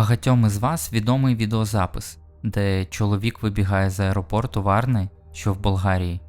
Багатьом із вас відомий відеозапис, де чоловік вибігає з аеропорту Варни, що в Болгарії,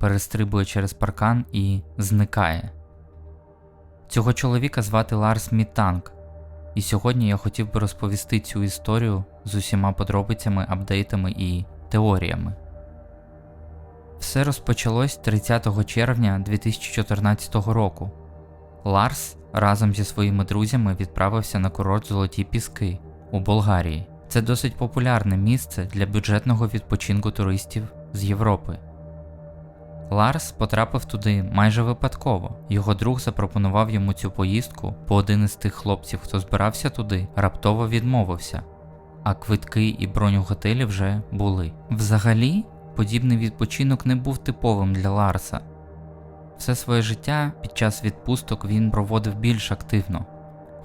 перестрибує через паркан і зникає. Цього чоловіка звати Ларс Мітанг, і сьогодні я хотів би розповісти цю історію з усіма подробицями, апдейтами і теоріями. Все розпочалось 30 червня 2014 року. Ларс разом зі своїми друзями відправився на курорт Золоті Піски у Болгарії. Це досить популярне місце для бюджетного відпочинку туристів з Європи. Ларс потрапив туди майже випадково. Його друг запропонував йому цю поїздку, бо один із тих хлопців, хто збирався туди, раптово відмовився, а квитки і бронь у готелі вже були. Взагалі, подібний відпочинок не був типовим для Ларса. Все своє життя під час відпусток він проводив більш активно,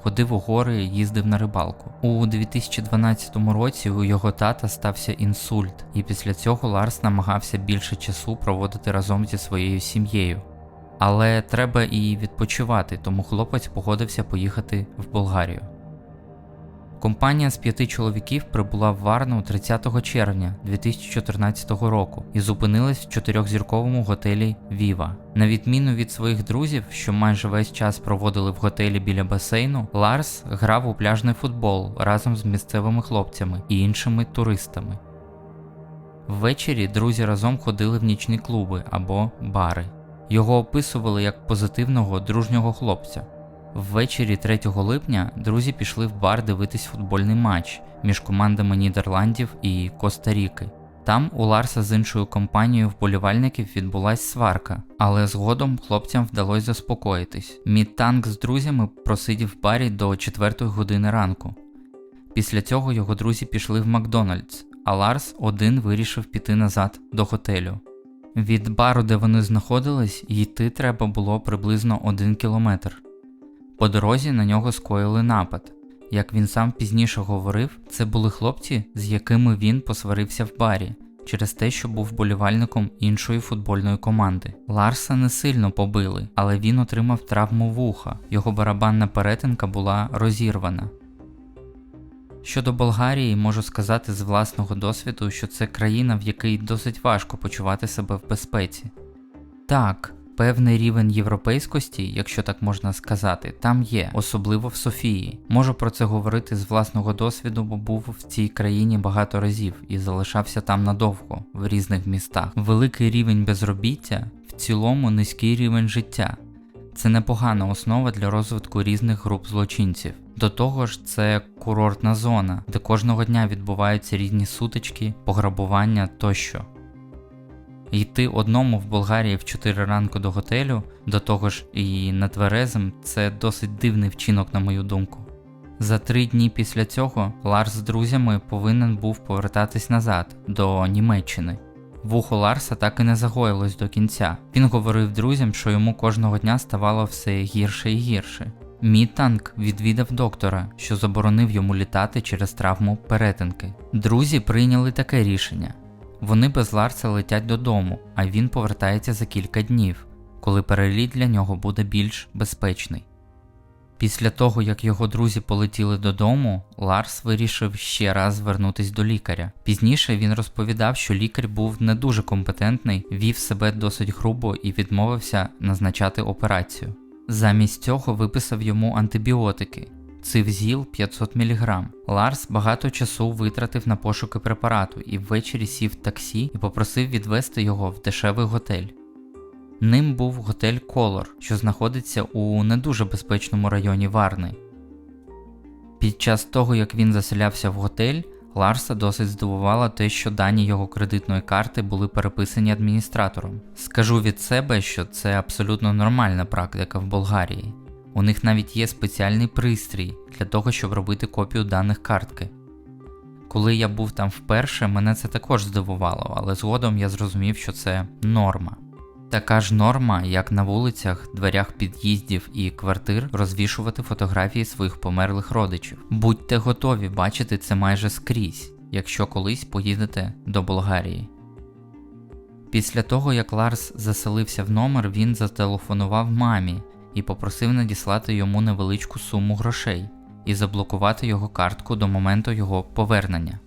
ходив у гори, їздив на рибалку. У 2012 році у його тата стався інсульт, і після цього Ларс намагався більше часу проводити разом зі своєю сім'єю. Але треба і відпочивати, тому хлопець погодився поїхати в Болгарію. Компанія з п'яти чоловіків прибула в Варну 30 червня 2014 року і зупинилась в чотирьохзірковому готелі Віва. На відміну від своїх друзів, що майже весь час проводили в готелі біля басейну, Ларс грав у пляжний футбол разом з місцевими хлопцями і іншими туристами. Ввечері друзі разом ходили в нічні клуби або бари. Його описували як позитивного дружнього хлопця. Ввечері 3 липня друзі пішли в бар дивитись футбольний матч між командами Нідерландів і Коста-Ріки. Там у Ларса з іншою компанією вболівальників відбулась сварка, але згодом хлопцям вдалося заспокоїтись. Мідтанк з друзями просидів в барі до 4 години ранку. Після цього його друзі пішли в Макдональдс, а Ларс один вирішив піти назад до готелю. Від бару, де вони знаходились, йти треба було приблизно один кілометр. По дорозі на нього скоїли напад. Як він сам пізніше говорив, це були хлопці, з якими він посварився в барі через те, що був болівальником іншої футбольної команди. Ларса не сильно побили, але він отримав травму вуха, його барабанна перетинка була розірвана. Щодо Болгарії, можу сказати з власного досвіду, що це країна, в якій досить важко почувати себе в безпеці. Так, Певний рівень європейськості, якщо так можна сказати, там є, особливо в Софії. Можу про це говорити з власного досвіду, бо був в цій країні багато разів і залишався там надовго, в різних містах. Великий рівень безробіття, в цілому низький рівень життя. Це непогана основа для розвитку різних груп злочинців. До того ж, це курортна зона, де кожного дня відбуваються різні сутички, пограбування тощо. Йти одному в Болгарії в 4 ранку до готелю, до того ж і нетверезим, це досить дивний вчинок, на мою думку. За три дні після цього Ларс з друзями повинен був повертатись назад до Німеччини. Вухо Ларса так і не загоїлось до кінця. Він говорив друзям, що йому кожного дня ставало все гірше і гірше. Мій танк відвідав доктора, що заборонив йому літати через травму перетинки. Друзі прийняли таке рішення. Вони без Ларса летять додому, а він повертається за кілька днів, коли переліт для нього буде більш безпечний. Після того, як його друзі полетіли додому, Ларс вирішив ще раз звернутися до лікаря. Пізніше він розповідав, що лікар був не дуже компетентний, вів себе досить грубо і відмовився назначати операцію. Замість цього виписав йому антибіотики, Цивзіл 500 мг. Ларс багато часу витратив на пошуки препарату і ввечері сів в таксі і попросив відвести його в дешевий готель. Ним був готель Колор, що знаходиться у не дуже безпечному районі Варни. Під час того, як він заселявся в готель, Ларса досить здивувало те, що дані його кредитної карти були переписані адміністратором. Скажу від себе, що це абсолютно нормальна практика в Болгарії. У них навіть є спеціальний пристрій для того, щоб робити копію даних картки. Коли я був там вперше, мене це також здивувало, але згодом я зрозумів, що це норма. Така ж норма, як на вулицях, дверях під'їздів і квартир розвішувати фотографії своїх померлих родичів. Будьте готові бачити це майже скрізь, якщо колись поїдете до Болгарії. Після того, як Ларс заселився в номер, він зателефонував мамі і попросив надіслати йому невеличку суму грошей, і заблокувати його картку до моменту його повернення.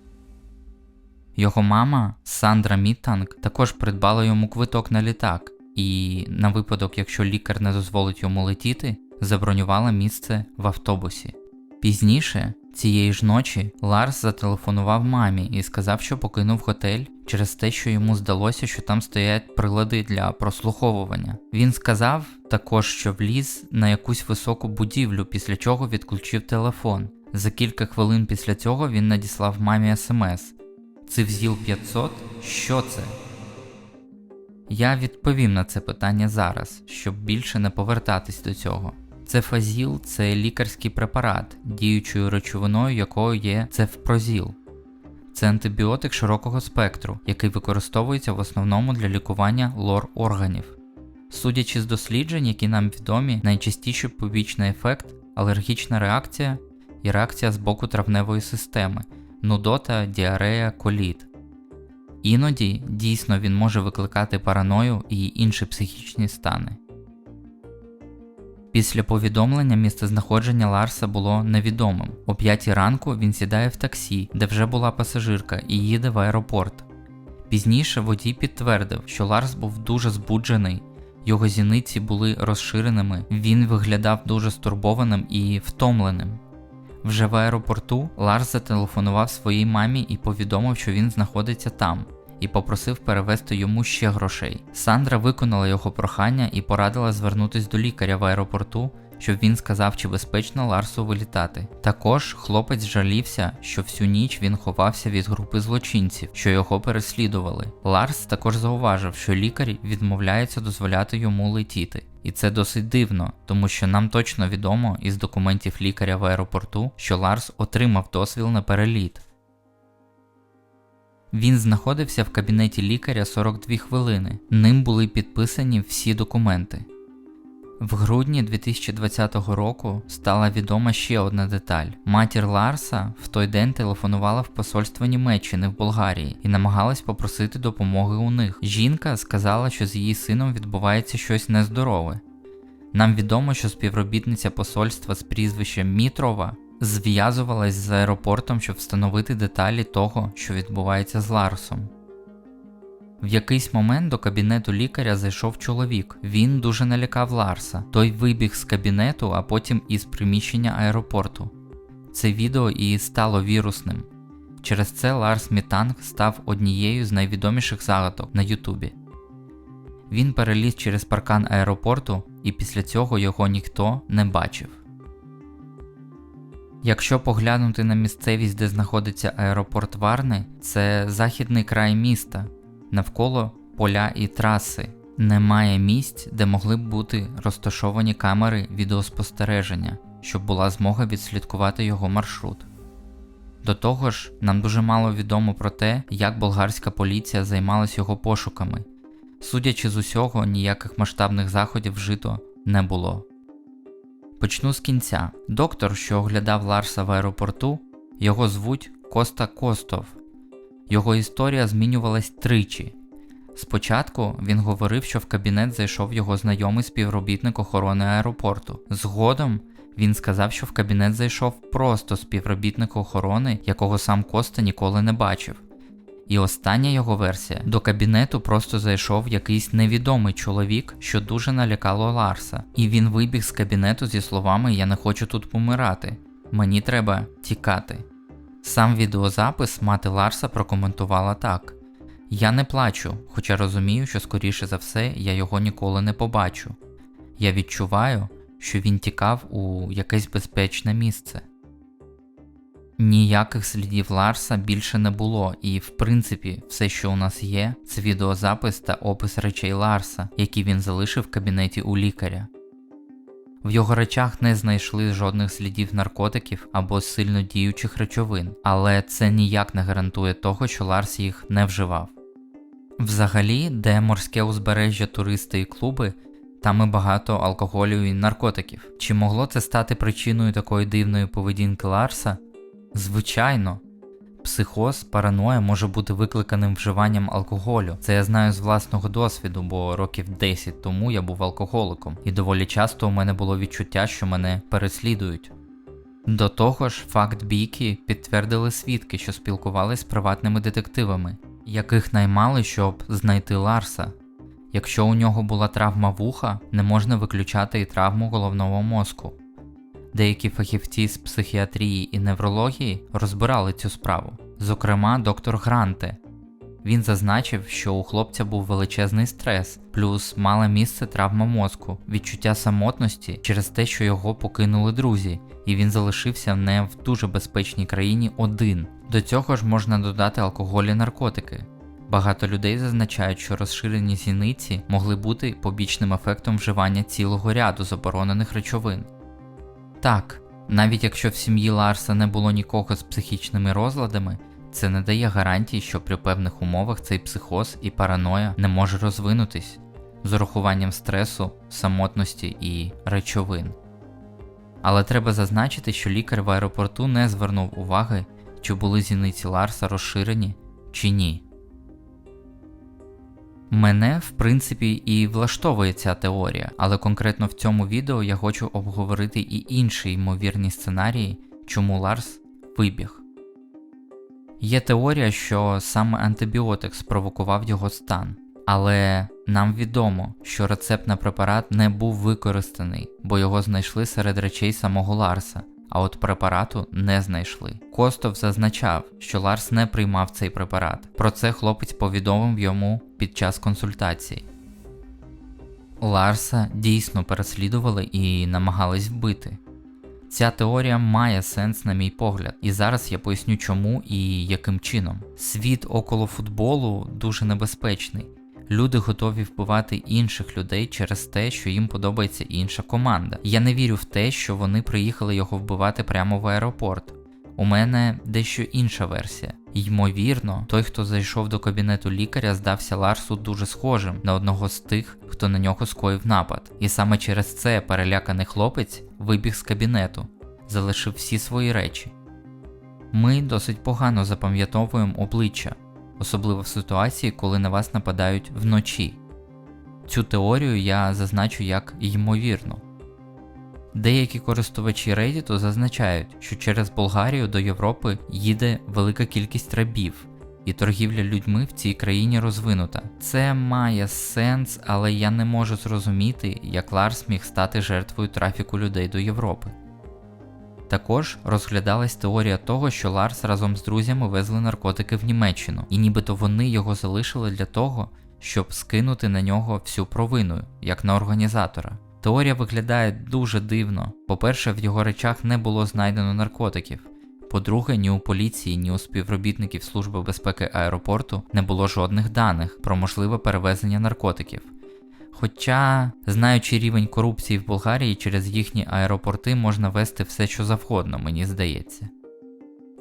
Його мама Сандра Міттанг також придбала йому квиток на літак і, на випадок, якщо лікар не дозволить йому летіти, забронювала місце в автобусі. Пізніше цієї ж ночі Ларс зателефонував мамі і сказав, що покинув готель через те, що йому здалося, що там стоять прилади для прослуховування. Він сказав також, що вліз на якусь високу будівлю, після чого відключив телефон. За кілька хвилин після цього він надіслав мамі смс. Цивзіл 500? Що це? Я відповім на це питання зараз, щоб більше не повертатись до цього. Цефазіл це лікарський препарат, діючою речовиною якого є цефпрозіл. Це антибіотик широкого спектру, який використовується в основному для лікування лор органів. Судячи з досліджень, які нам відомі, найчастіший побічний ефект алергічна реакція і реакція з боку травневої системи, нудота, діарея, коліт. Іноді дійсно він може викликати параною і інші психічні стани. Після повідомлення місце знаходження Ларса було невідомим. О 5 ранку він сідає в таксі, де вже була пасажирка, і їде в аеропорт. Пізніше водій підтвердив, що Ларс був дуже збуджений, його зіниці були розширеними, він виглядав дуже стурбованим і втомленим. Вже в аеропорту Ларс зателефонував своїй мамі і повідомив, що він знаходиться там, і попросив перевести йому ще грошей. Сандра виконала його прохання і порадила звернутися до лікаря в аеропорту, щоб він сказав, чи безпечно Ларсу вилітати. Також хлопець жалівся, що всю ніч він ховався від групи злочинців, що його переслідували. Ларс також зауважив, що лікар відмовляється дозволяти йому летіти. І це досить дивно, тому що нам точно відомо із документів лікаря в аеропорту, що Ларс отримав дозвіл на переліт. Він знаходився в кабінеті лікаря 42 хвилини. Ним були підписані всі документи. В грудні 2020 року стала відома ще одна деталь: матір Ларса в той день телефонувала в посольство Німеччини в Болгарії і намагалась попросити допомоги у них. Жінка сказала, що з її сином відбувається щось нездорове. Нам відомо, що співробітниця посольства з прізвищем Мітрова зв'язувалась з аеропортом, щоб встановити деталі того, що відбувається з Ларсом. В якийсь момент до кабінету лікаря зайшов чоловік. Він дуже налякав Ларса. Той вибіг з кабінету, а потім із приміщення аеропорту. Це відео і стало вірусним. Через це Ларс Мітанг став однією з найвідоміших загадок на Ютубі. Він переліз через паркан аеропорту, і після цього його ніхто не бачив. Якщо поглянути на місцевість, де знаходиться аеропорт Варни, це західний край міста, навколо поля і траси. Немає місць, де могли б бути розташовані камери відеоспостереження, щоб була змога відслідкувати його маршрут. До того ж, нам дуже мало відомо про те, як болгарська поліція займалась його пошуками. Судячи з усього, ніяких масштабних заходів вжито не було. Почну з кінця. Доктор, що оглядав Ларса в аеропорту, його звуть Коста Костов. Його історія змінювалась тричі. Спочатку він говорив, що в кабінет зайшов його знайомий співробітник охорони аеропорту. Згодом він сказав, що в кабінет зайшов просто співробітник охорони, якого сам Коста ніколи не бачив. І остання його версія до кабінету просто зайшов якийсь невідомий чоловік, що дуже налякало Ларса, і він вибіг з кабінету зі словами Я не хочу тут помирати, мені треба тікати. Сам відеозапис мати Ларса прокоментувала так: Я не плачу, хоча розумію, що скоріше за все я його ніколи не побачу. Я відчуваю, що він тікав у якесь безпечне місце. Ніяких слідів Ларса більше не було, і в принципі, все, що у нас є, це відеозапис та опис речей Ларса, які він залишив в кабінеті у лікаря. В його речах не знайшли жодних слідів наркотиків або сильно діючих речовин, але це ніяк не гарантує того, що Ларс їх не вживав. Взагалі, де морське узбережжя туристи і клуби, там і багато алкоголю і наркотиків. Чи могло це стати причиною такої дивної поведінки Ларса? Звичайно, психоз, параноя може бути викликаним вживанням алкоголю. Це я знаю з власного досвіду, бо років 10 тому я був алкоголиком, і доволі часто у мене було відчуття, що мене переслідують. До того ж, факт бійки підтвердили свідки, що спілкувались з приватними детективами, яких наймали, щоб знайти Ларса. Якщо у нього була травма вуха, не можна виключати і травму головного мозку. Деякі фахівці з психіатрії і неврології розбирали цю справу, зокрема доктор Гранте. Він зазначив, що у хлопця був величезний стрес, плюс мала місце травма мозку, відчуття самотності через те, що його покинули друзі, і він залишився не в дуже безпечній країні один. До цього ж можна додати алкоголь і наркотики. Багато людей зазначають, що розширені зіниці могли бути побічним ефектом вживання цілого ряду заборонених речовин. Так, навіть якщо в сім'ї Ларса не було нікого з психічними розладами, це не дає гарантії, що при певних умовах цей психоз і параноя не може розвинутись з урахуванням стресу, самотності і речовин. Але треба зазначити, що лікар в аеропорту не звернув уваги, чи були зіниці Ларса розширені чи ні. Мене, в принципі, і влаштовує ця теорія, але конкретно в цьому відео я хочу обговорити і інші ймовірні сценарії, чому Ларс вибіг. Є теорія, що саме антибіотик спровокував його стан, але нам відомо, що рецепт на препарат не був використаний, бо його знайшли серед речей самого Ларса, а от препарату не знайшли. Костов зазначав, що Ларс не приймав цей препарат. Про це хлопець повідомив йому під час консультації. Ларса дійсно переслідували і намагались вбити. Ця теорія має сенс, на мій погляд, і зараз я поясню чому і яким чином. Світ около футболу дуже небезпечний. Люди готові вбивати інших людей через те, що їм подобається інша команда. Я не вірю в те, що вони приїхали його вбивати прямо в аеропорт. У мене дещо інша версія. Ймовірно, той, хто зайшов до кабінету лікаря, здався Ларсу дуже схожим на одного з тих, хто на нього скоїв напад. І саме через це переляканий хлопець вибіг з кабінету, залишив всі свої речі. Ми досить погано запам'ятовуємо обличчя, особливо в ситуації, коли на вас нападають вночі. Цю теорію я зазначу як ймовірно. Деякі користувачі Reddit зазначають, що через Болгарію до Європи їде велика кількість рабів, і торгівля людьми в цій країні розвинута. Це має сенс, але я не можу зрозуміти, як Ларс міг стати жертвою трафіку людей до Європи. Також розглядалась теорія того, що Ларс разом з друзями везли наркотики в Німеччину, і нібито вони його залишили для того, щоб скинути на нього всю провину, як на організатора. Теорія виглядає дуже дивно. По-перше, в його речах не було знайдено наркотиків. По-друге, ні у поліції, ні у співробітників Служби безпеки аеропорту не було жодних даних про можливе перевезення наркотиків. Хоча, знаючи рівень корупції в Болгарії, через їхні аеропорти можна вести все, що завгодно, мені здається.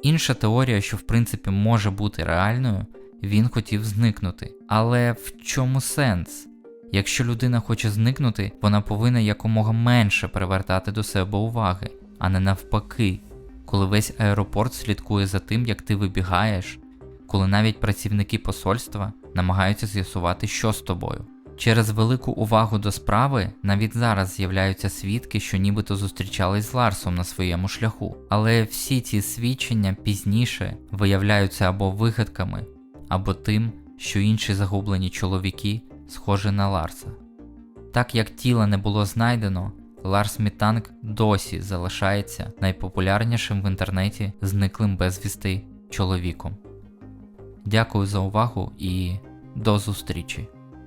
Інша теорія, що в принципі може бути реальною, він хотів зникнути. Але в чому сенс? Якщо людина хоче зникнути, вона повинна якомога менше привертати до себе уваги, а не навпаки, коли весь аеропорт слідкує за тим, як ти вибігаєш, коли навіть працівники посольства намагаються з'ясувати, що з тобою. Через велику увагу до справи навіть зараз з'являються свідки, що нібито зустрічались з Ларсом на своєму шляху, але всі ці свідчення пізніше виявляються або вигадками, або тим, що інші загублені чоловіки схожі на Ларса. Так як тіла не було знайдено, Ларс Мітанг досі залишається найпопулярнішим в інтернеті зниклим безвісти чоловіком. Дякую за увагу і до зустрічі!